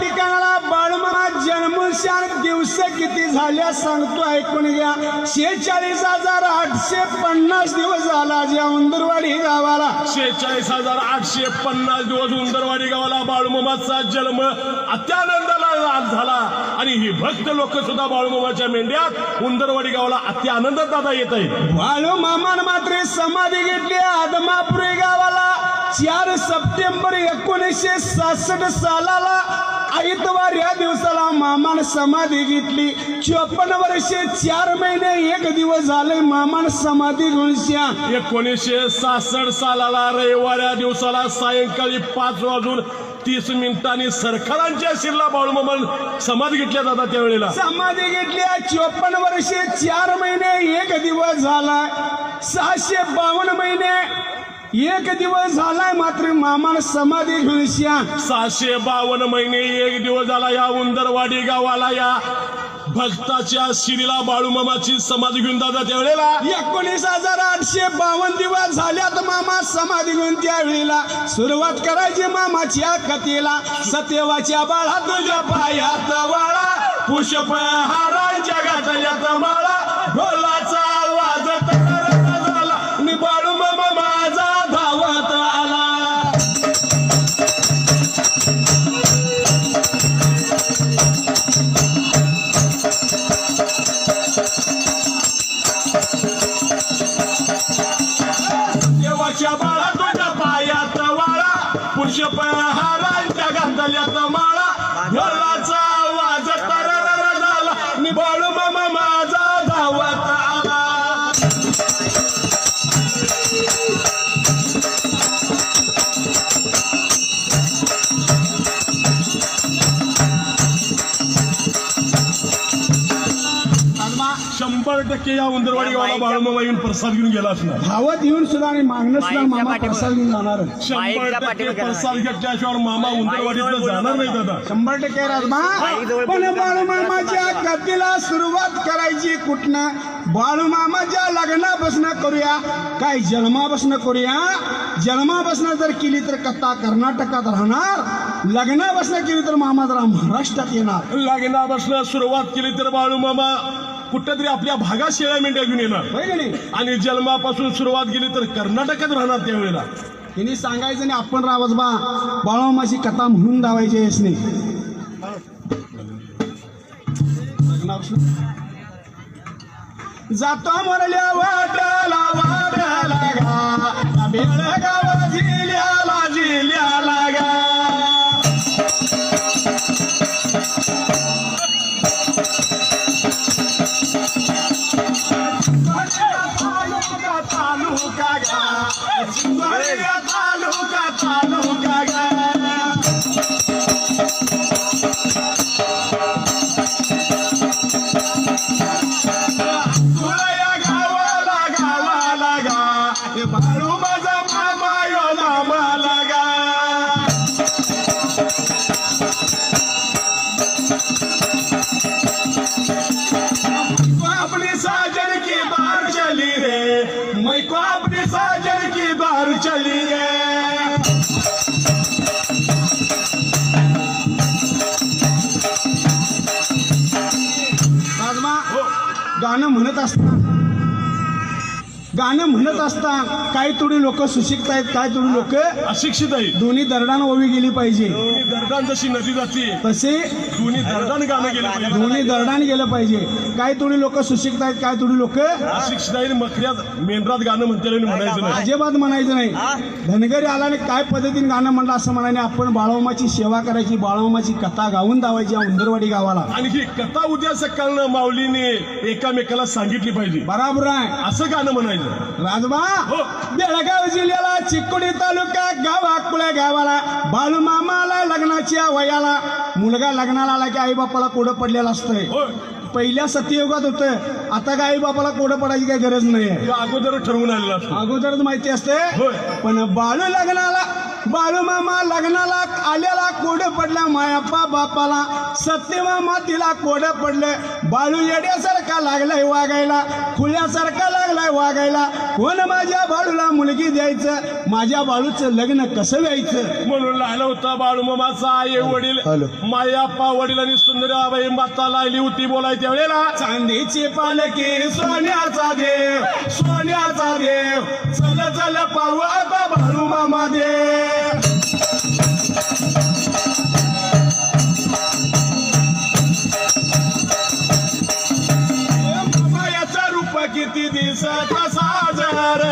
ठिकाणाला बाळूमामा जन्मशान दिवस किती झाल्या सांगतो ऐकून घ्या. शेहेचाळीस हजार आठशे पन्नास दिवस झाला ज्या उंदरवाडी गावाला. शेहेचाळीस हजार आठशे पन्नास दिवस उंदरवाडी गावाला बाळूमामाचा जन्म अत्यानंदाला झाला. आणि ही भक्त लोक सुद्धा बाळूमामाच्या मेंढ्यात उंदरवाडी गावाला अत्यानंदात दादा येत आहेत. बाळू मामान मात्र समाधी घेतली आदमापुरी गावाला. चार सप्टेंबर एकोणीसशे सहासष्ट सालाला आईतवार या दिवसाला मामान समाधी घेतली. चोपन्न वर्षे चार महिने एक दिवस झाले मामान समाधी घेऊन श्या. एकोणीसशे सहासष्ट सालाला रविवार दिवसाला सायंकाळी पाच वाजून तीस मिनिटांनी सरकारांच्या शिरला बाळूमामा समाधी घेतल्या जातात त्यावेळेला. समाधी घेतली चोपन्न वर्षे चार महिने एक दिवस झालाय सहाशे बावन्न महिने एक दिवस झालाय मात्र मामान समाधी घेऊन श्या. सहाशे बावन्न महिने एक दिवस झाला या उंदरवाडी गावाला या भक्ताच्या शिरीला बाळूमामाची समाधी घेऊन दादा त्यावेळेला. एकोणीस हजार आठशे बावन्न दिवस झाल्यात मामा समाधी घेऊन त्यावेळेला. सुरुवात करायची मामाच्या कथेला. सत्यवाच्या बाळा तुझ्या पायात वाळा. पुष्प हारांच्या घातल्यात माळा. ढोलाचा देवाच्या बाळा तुझ्या पायात वाळा पुष्प हारांच्या घातल्यात माळा. टक्के या उंदरवाडी गावाला बाळूमामा येऊन प्रसाद घेऊन गेला असणार? धावत येऊन सुद्धा आणि मागणं सुद्धा मामा. प्रसाद घेऊन जाणार. शंभर माईकच्या टक्के पाठीमागे प्रसाद घेतल्याशिवाय मामा उंदरवाडीतनं जाणार नाही दादा. शंभर टक्के राजमा. पण बोलून बाळूमामाच्या कथेला सुरुवात करायची कुठनं? बाळूमामाच्या लग्नापासून करूया. काय जन्मापासून करूया? जन्मापासून जर केली तर कथा कर्नाटकात राहणार. लग्नापासून केली तर मामा जरा महाराष्ट्रात येणार. लग्नापासून सुरुवात केली तर बाळूमामा कुठेतरी आपल्या भागात शेळ्या मेंढ्या घेऊन येणार. नाही? आणि जन्मापासून सुरुवात केली तर कर्नाटकात राहणार त्यावेळेला. तिने सांगायचं नाही आपण रावच बा बाळूमामाची कथा म्हणून दावायची यसने जातो म्हणल्या वाटाला वाटाला गा बेळगाव हे बाळू माझा मामा यो मामाला गा अपनी साजन की बार चली रे. मैं को अपनी साजन की बार चली रे. राजमा गाणं म्हणत असताना गाणं म्हणत असताना काही थोडी लोक सुशिक्षित आहेत काय थोडी लोक अशिक्षित आहे दोन्ही दरडान ओवी गेली पाहिजे. दोन्ही दरडान जशी नदी जाते तसे दोन्ही दरडान गाणं गेलं पाहिजे. दोन्ही दरडान गेलं पाहिजे. काही थोडी लोक सुशिक्षित आहेत काय थोडी लोक अशिक्षित आहे मखऱ्यात मेंढरात गाणं म्हणते म्हणायचं नाही. अजिबात म्हणायचं नाही. धनगरी आला आणि काय पद्धतीने गाणं म्हणलं असं म्हणाने आपण बाळोमाची सेवा करायची बाळोमाची कथा गाऊन दावायची उंदरवाडी गावाला. आणि ही कथा उद्या सकाळनं माऊलीने एकामेकाला सांगितली पाहिजे. बराबर आहे. असं गाणं म्हणायचं. राजबा हो. बेळगाव जिल्ह्याला चिकोडी तालुका गाव अकोल्या गावाला बाळूमामाला लग्नाच्या वयाला मुलगा लग्नाला आला की आई बापाला कोडं पडलेलं असतंय. होय पहिल्या सत्ययुगात होतं. आता काय आई बापाला कोडं पडायची काही गरज नाही हे अगोदर ठरवून आलेलं अगोदरच माहिती असते. पण बाळू लग्नाला बाळूमामा लग्नाला आल्याला कोड पडला मायाप्पा बापाला सत्यमामा तिला कोड पडले. बाळू येड्यासारखा लागलाय वागायला खुल्यासारखा लागलाय वागायला. कोण माझ्या बाळूला मुलगी द्यायचं? माझ्या बाळूचं लग्न कसं व्हायचं? म्हणून लागला होता बाळूमामाचा आई वडील. हॅलो. मायाप्पा वडील आणि सुंदराबाई माता लागली होती बोलाय त्यावेळेला चांदीची पालकी सोन्याचा देव सोन्याचा देव. चल चल पाहू आता बाळू मामा देव ती दिसत साजर.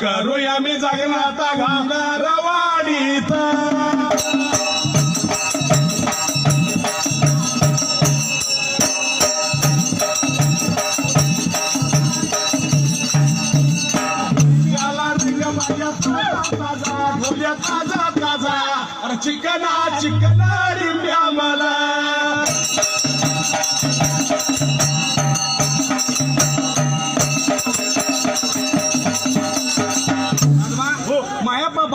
करूया मी जगनाता घालणार वाडीत.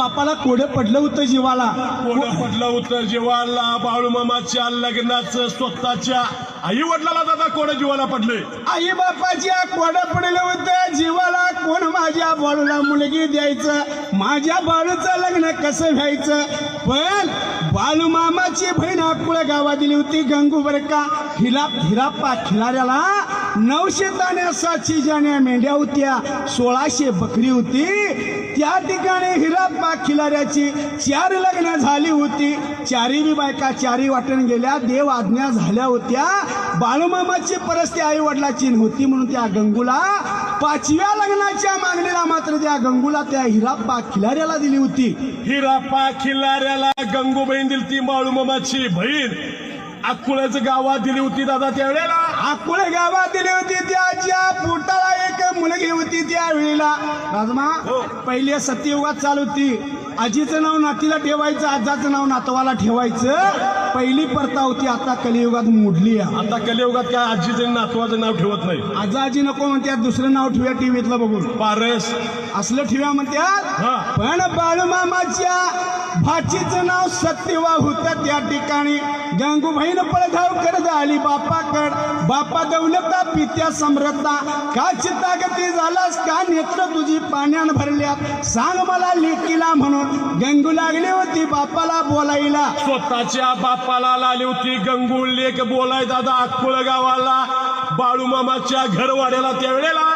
बापाला कोडं पडलं होतं जीवाला. कोण पडलं होतं जीवाला. बाळूमामाच्या लग्नाचं स्वतःच्या आई वडिलाला दादा कोण जीवाला पडले. आई बापाच्या कोडं पडलं होतं जीवाला. कोण माझ्या बाळूला मुलगी द्यायचं? माझ्या बाळूचं लग्न कसं व्हायचं? पण बाळू मामाची बहीण अकुळ गावात दिली होती गंगू बर का? हिला हिराप्पा खिलाऱ्याला नऊशे ताण्या सातशे जाण्या मेंढ्या होत्या. सोळाशे बकरी होती. त्या ठिकाणी हिराप्पा खिलाऱ्याची चार लग्न झाली होती. चारी बी बायका चारी वाटण गेल्या देव आज्ञा झाल्या होत्या. बाळूमामाची परिस्थिती आई वडिलाची नव्हती म्हणून त्या गंगूला पाचव्या लग्नाच्या मागणीला मात्र त्या गंगूला त्या हिराप्पा खिलाऱ्याला दिली होती. हिराप्पा खिलाऱ्याला गंगूबहीण दिली ती बाळूमामाची बहीण. अकुळच गावात दिली होती दादा त्यावेळेला. अकोळे गावात दिली होती त्याच्या पोटाला एक मुलगी होती त्यावेळेला राजमा पहिले सत्ययुगात चालू होती. आजीचं नाव नातीला ठेवायचं आजाचं नाव नातवाला ठेवायचं. पहिली प्रथा होती आता कलियुगात मोडली आहे. आता कलियुगात काय आजीचं नातवाचं नाव ठेवत नाही. आजा आजी नको म्हणतात दुसरं नाव ठेवूया टीव्हीतलं बघून. पारस. असलं ठेवूया म्हणतात हा. पण बाळूमामाच्या भाचीचं नाव सत्यवा होतं त्या ठिकाणी. गंगूबाईन पळधाव करत आली बापाकड. बापा दौलता पित्या समृद्धा का चित्तागती झालास? का नेत्र तुझी पाण्यान भरल्यात? सांग मला लेकीला म्हणून. गंगू लागली होती बापाला बोलायला. स्वतःच्या पलाला आली होती. गंगूळ लेख बोलाय दादा अक्कुळ गावाला. बाळूमामाच्या घरवाड्याला त्यावेळेला.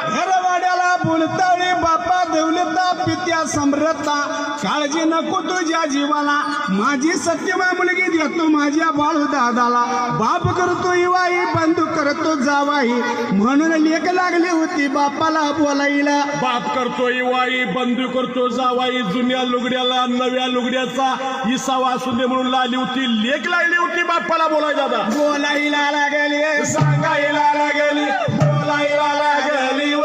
बोलतावळी बापा देवलता पित्या समृद्धा काळजी नको तुझ्या जीवाला. माझी सत्यमा मुलगी देतो माझ्या बाळू दादाला बाप करतो इवाई बंधू करतो जावाई म्हणून लेख लागली होती बापाला बोलायला. बाप करतोय वाई बंधू करतो जावाई जुन्या लुगड्याला नव्या लुगड्याचा इसावा असू दे म्हणून लाली होती. लेख लागली होती बाप्पाला बोलाय दादा. बोलायला लागली सांगायला लागली बोलायला लागली.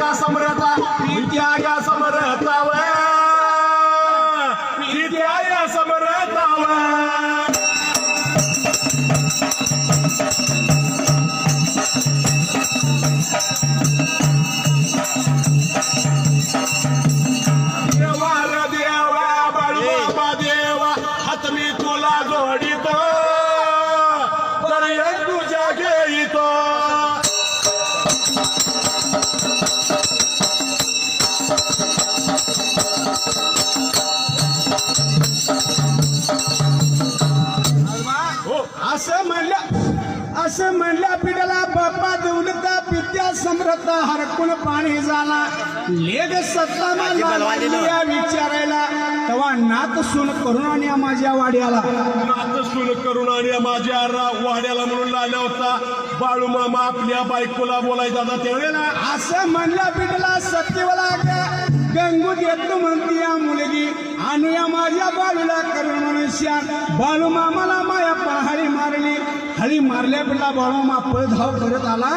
पित्यागा समरता पित्यागा समरता व पित्यागा समरता व देवा देवा हात मी तुला जोडितो. तर तुझ्या घेतो असं म्हणल्या पिढ्याला बाप्पा दौलता पित्या समृद्ध हरकून पाणी झाला. लेग सत्ता मला विचारायला तेव्हा नात सून करून आणि माझ्या वाड्याला. नात सुन करून आणि माझ्या रा- वाड्याला म्हणून लावला होता. बाळूमामा आपल्या बायकोला बोलायचा होता त्यावेळेला. असं म्हणल्या पिढीला सत्यवाला का गंगू देतो म्हणती या मुलगी आणूया माझ्या बाळूला करून म्हणून बाळू मामाला माया पहाडी मारली. हळी मारल्या पिढला बाळू मा पळधाव करत आला.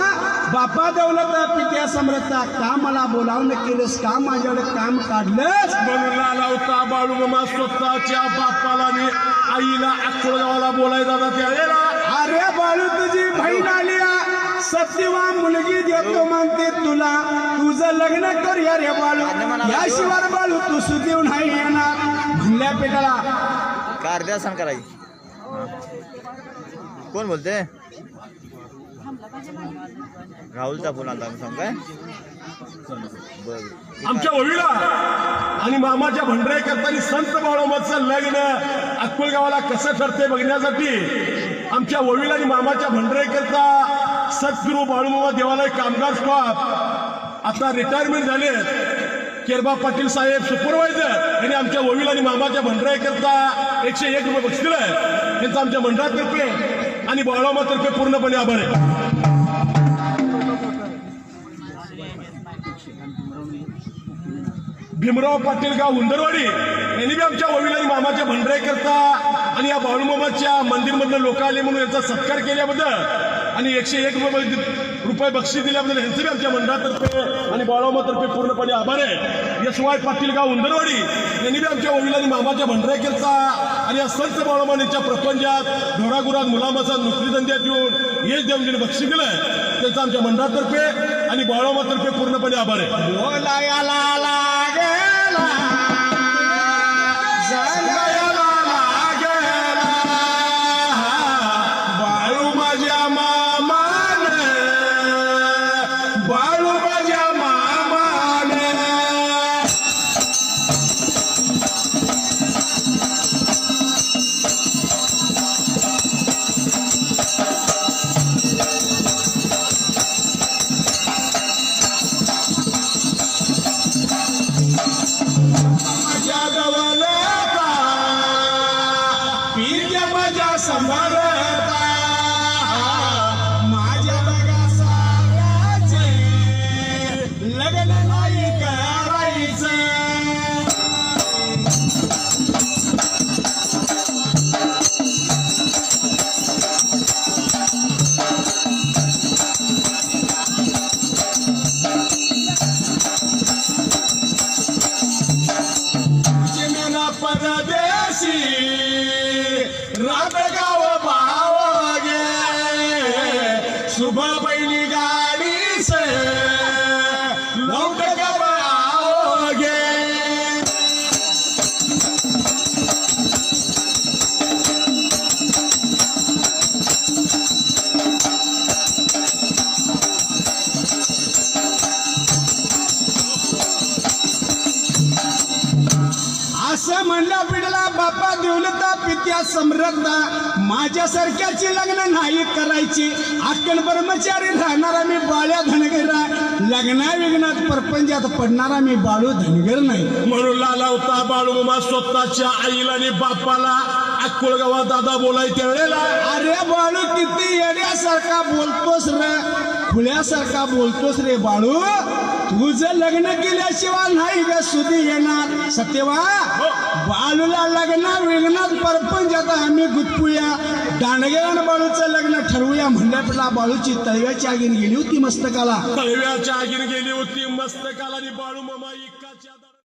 बापा दौलत पित्या समृद्धा का मला बोलावणं केलंस? का माझ्याकडे काम काढलंस? म्हणून आला होता बाळू मामा स्वतःच्या बापाला आणि आईला अक्कोळगावाला बोलायला जाता अरे बाळू तुझी बहीण आली आ. सत्यवान मुलगी देतो म्हणते तुला. तुझं लग्न कर या रे बाळू. याशिवाय बाळू तू सुदेव नाही येणार. म्हणल्या पेटाला का अर्ध्या सण करायची कोण बोलते? राहुलचा फोन आला सांग काय? बर. आमच्या ओवीला आणि मामाच्या भंडारे करताना संत बाळोमाचं लग्न अक्कोलगावाला कसं ठरते बघण्यासाठी आमच्या ओवीला आणि मामाच्या भंडारे करता सद्गुरू बाळूमामा देवालय कामगार स्टॉप. आता रिटायरमेंट झाले केरबा पाटील साहेब सुपरवायझर यांनी आमच्या ओवीला आणि मामाच्या भंडारे करता एकशे एक रुपये बक्षीस दिलंय. त्यांचं आमच्या मंडळातर्फे आणि बाळामातर्फे पूर्णपणे आभार आहे. भीमराव पाटील गाव उंदरवाडी यांनी बी आमच्या वडील आणि मामाच्या भंडारे करता आणि या बाळूमामाच्या मंदिरमधलं लोक आले म्हणून याचा सत्कार केल्याबद्दल आणि एकशे एक रुपये बक्षीस दिल्याबद्दल यांचे बी आमच्या मंडळातर्फे आणि बाळूमातर्फे पूर्णपणे आभार आहे. यश वाय पाटील गाव उंदरवाडी यांनी बी आमच्या वडील आणि मामाच्या भंडारेकरचा आणि या संत बाळूमानीच्या प्रपंचात ढोरागुरात मुलामाचा नोकरी धंद्यात येऊन यश देवजीने बक्षीस दिलंय त्याचा आमच्या मंडळातर्फे आणि बाळूमातर्फे पूर्णपणे आभार आहे. पीरच्या माझ्या असं म्हणला पिढला बापा देवलता पित्या समृद्धा. माझ्यासारख्याची लग्न नाही करायची. अक्कल ब्रह्मचारी राहणारा मी बाळ्या धनगरा लग्ना विघ्नात परपंचात पडणारा मी बाळू धनगर नाही. म्हणून लाला होता बाळूमामा स्वतःच्या आईला आणि बापाला अक्कोळगावात दादा बोलाय त्यावेळेला अरे बाळू किती येण्यासारखा बोलतोस रे. खुल्यासारखा बोलतोस रे बाळू. तुझं लग्न केल्याशिवाय नाही ग सुधी येणार. सत्यवा? बाळूला लग्न विघ्नात परपंच आता आम्ही गुटपुया दांडगेवान बाळूचं लग्न ठरवूया म्हणल्यापेला बाळूची तळव्याची आगीन गेली होती मस्तकाला. तळव्याच्या आगीन गेली होती मस्तकाला बाळूमामा इकडे